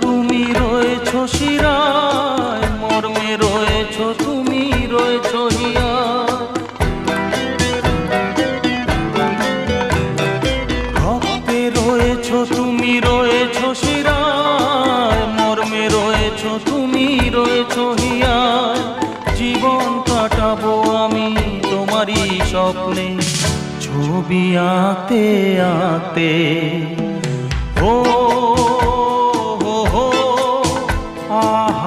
তুমি, রয়েছ শিরায়। মর্মে তুমি, রয়েছ হিয়া রক্তে রয়েছ তুমি, রয়েছ শিরায়। মর্মে রয়েছ তুমি, রয়েছ জীবন কাটাবো আমি তোমারই স্বপ্নে। ছবি আঁকতে আঁকতে। ও